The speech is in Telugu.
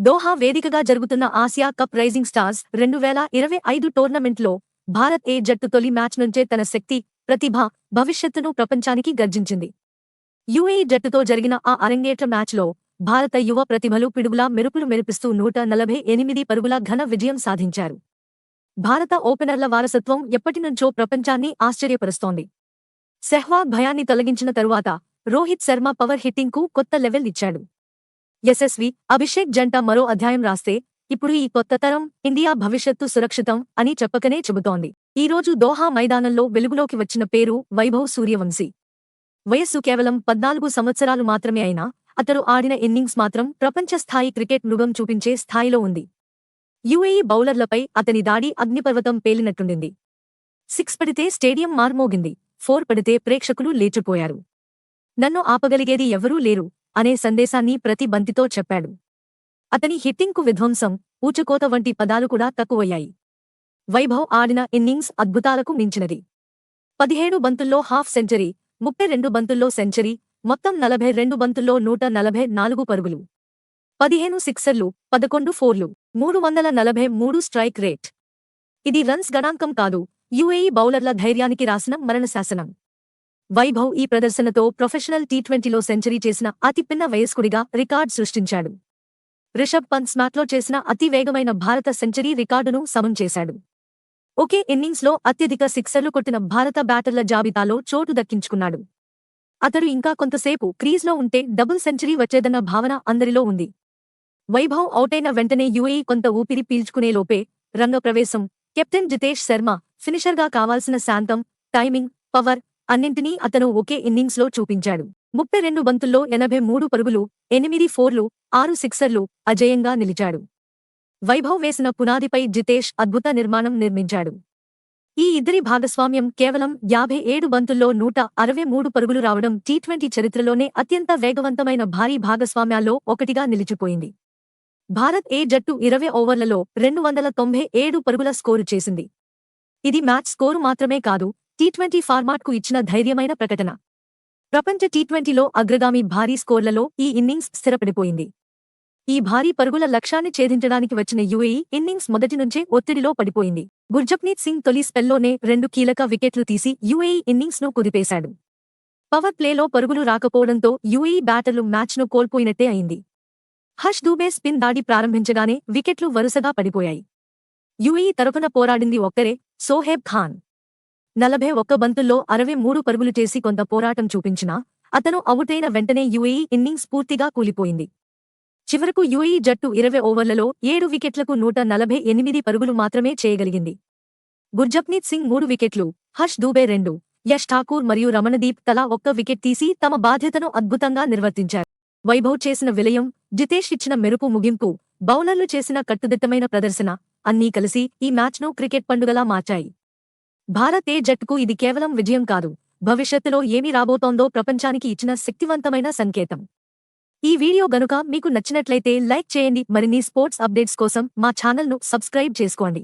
దోహా వేదికగా జరుగుతున్న ఆసియా కప్ రైజింగ్ స్టార్స్ రెండు వేల ఇరవై ఐదు టోర్నమెంట్లో భారత్ ఏ జట్టు తొలి మ్యాచ్ నుంచే తన శక్తి ప్రతిభ భవిష్యత్తును ప్రపంచానికి గర్జించింది. యుఏఈ జట్టుతో జరిగిన ఆ అరంగేట్ర మ్యాచ్లో భారత యువ ప్రతిభలు పిడుగులా మెరుపులు మెరిపిస్తూ నూట నలభై ఎనిమిది పరుగుల ఘన విజయం సాధించారు. భారత ఓపెనర్ల వారసత్వం ఎప్పటినుంచో ప్రపంచాన్ని ఆశ్చర్యపరుస్తోంది. సెహ్వాగ్ భయాన్ని తొలగించిన తరువాత రోహిత్ శర్మ పవర్ హిట్టింగ్కు కొత్త లెవెల్ ఇచ్చాడు. యశస్వి అభిషేక్ జంట మరో అధ్యాయం రాస్తే ఇప్పుడు ఈ కొత్త తరం ఇండియా భవిష్యత్తు సురక్షితం అని చెప్పకనే చెబుతోంది. ఈ రోజు దోహా మైదానంలో వెలుగులోకి వచ్చిన పేరు వైభవ్ సూర్యవంశీ. వయస్సు కేవలం పద్నాలుగు సంవత్సరాలు మాత్రమే అయినా అతడు ఆడిన ఇన్నింగ్స్ మాత్రం ప్రపంచ స్థాయి క్రికెట్ మృగం చూపించే స్థాయిలో ఉంది. యుఏఈ బౌలర్లపై అతని దాడి అగ్నిపర్వతం పేలినట్టుండింది. సిక్స్ పడితే స్టేడియం మార్మోగింది ఫోర్ పడితే ప్రేక్షకులు లేచిపోయారు. నన్ను ఆపగలిగేది ఎవరూ లేరు అనే సందేశాన్ని ప్రతి బంతితో చెప్పాడు. అతని హిట్టింగ్కు విధ్వంసం ఊచకోత వంటి పదాలు కూడా తక్కువయ్యాయి. వైభవ్ ఆడిన ఇన్నింగ్స్ అద్భుతాలకు మించినది. పదిహేడు బంతుల్లో హాఫ్ సెంచరీ ముప్పై రెండు బంతుల్లో సెంచరీ మొత్తం నలభై రెండు బంతుల్లో నూట నలభై నాలుగు పరుగులు. పదిహేను సిక్సర్లు పదకొండు ఫోర్లు మూడు వందల నలభై మూడు స్ట్రైక్ రేట్. ఇది రన్స్ గణాంకం కాదు యుఏఈ బౌలర్ల ధైర్యానికి రాసిన మరణశాసనం వైభవ్ ఈ ప్రదర్శనతో ప్రొఫెషనల్ టీ ట్వంటీలో సెంచరీ చేసిన అతిపిన్న వయస్కుడిగా రికార్డ్ సృష్టించాడు. రిషబ్ పంత్ స్మాట్లో చేసిన అతి వేగమైన భారత సెంచరీ రికార్డును సమం చేశాడు. ఒకే ఇన్నింగ్స్లో అత్యధిక సిక్సర్లు కొట్టిన భారత బ్యాటర్ల జాబితాలో చోటు దక్కించుకున్నాడు. అతడు ఇంకా కొంతసేపు క్రీజ్లో ఉంటే డబుల్ సెంచరీ వచ్చేదన్న భావన అందరిలో ఉంది. వైభవ్ అవుటైన వెంటనే యుఏఈ కొంత ఊపిరి పీల్చుకునేలోపే రంగప్రవేశం కెప్టెన్ జితేష్ శర్మ ఫినిషర్గా కావాల్సిన శాంతం టైమింగ్ పవర్ అన్నింటినీ అతను ఒకే ఇన్నింగ్స్లో చూపించాడు. ముప్పై రెండు బంతుల్లో ఎనభై మూడు పరుగులు ఎనిమిది ఫోర్లు ఆరు సిక్సర్లు అజేయంగా నిలిచాడు. వైభవ్ వేసిన పునాదిపై జితేష్ అద్భుత నిర్మాణం నిర్మించాడు. ఈ ఇద్దరి భాగస్వామ్యం కేవలం యాభై ఏడు బంతుల్లో నూట అరవై మూడు పరుగులు రావడం టీ ట్వంటీ చరిత్రలోనే అత్యంత వేగవంతమైన భారీ భాగస్వామ్యాల్లో ఒకటిగా నిలిచిపోయింది. భారత్ ఏ జట్టు ఇరవై ఓవర్లలో రెండు వందల తొంభై ఏడు పరుగుల స్కోరు చేసింది. ఇది మ్యాచ్ స్కోరు మాత్రమే కాదు టీ ట్వంటీ ఫార్మాట్కు ఇచ్చిన ధైర్యమైన ప్రకటన. ప్రపంచ టీ ట్వంటీలో అగ్రగామి భారీ స్కోర్లలో ఈ ఇన్నింగ్స్ స్థిరపడిపోయింది. ఈ భారీ పరుగుల లక్ష్యాన్ని ఛేదించడానికి వచ్చిన యుఏఈ ఇన్నింగ్స్ మొదటి నుంచే ఒత్తిడిలో పడిపోయింది. గుర్జప్నీత్ సింగ్ తొలి స్పెల్లోనే రెండు కీలక వికెట్లు తీసి యుఏఈ ఇన్నింగ్స్ను కుదిపేశాడు. పవర్ ప్లేలో పరుగులు రాకపోవడంతో యుఏఈ బ్యాటర్లు మ్యాచ్ను కోల్పోయినట్టే అయింది. హర్ష్ దూబే స్పిన్ దాడి ప్రారంభించగానే వికెట్లు వరుసగా పడిపోయాయి. యుఏఈ తరపున పోరాడింది ఒక్కరే సోహెబ్ ఖాన్. నలభై ఒక్క బంతుల్లో అరవై మూడు పరుగులు చేసి కొంత పోరాటం చూపించినా అతను అవుటైన వెంటనే యుఏఈ ఇన్నింగ్స్ పూర్తిగా కూలిపోయింది. చివరకు యుఏఈ జట్టు ఇరవై ఓవర్లలో ఏడు వికెట్లకు నూట నలభై ఎనిమిది పరుగులు మాత్రమే చేయగలిగింది. గుర్జప్నీత్ సింగ్ మూడు వికెట్లు హర్ష్ దూబే రెండు యష్ ఠాకూర్ మరియు రమణదీప్ తలా ఒక్క వికెట్ తీసి తమ బాధ్యతను అద్భుతంగా నిర్వర్తించారు. వైభవ్ చేసిన విలయం జితేష్ ఇచ్చిన మెరుపు ముగింపు బౌలర్లు చేసిన కట్టుదిట్టమైన ప్రదర్శన అన్నీ కలిసి ఈ మ్యాచ్ను క్రికెట్ పండుగలా మార్చాయి. భారత్ ఏ జట్టుకు ఇది కేవలం విజయం కాదు. భవిష్యత్తులో ఏమి రాబోతోందో ప్రపంచానికి ఇచ్చిన శక్తివంతమైన సంకేతం. ఈ వీడియో గనుక మీకు నచ్చినట్లయితే లైక్ చేయండి. మరిన్ని స్పోర్ట్స్ అప్డేట్స్ కోసం మా ఛానల్ను సబ్స్క్రైబ్ చేసుకోండి.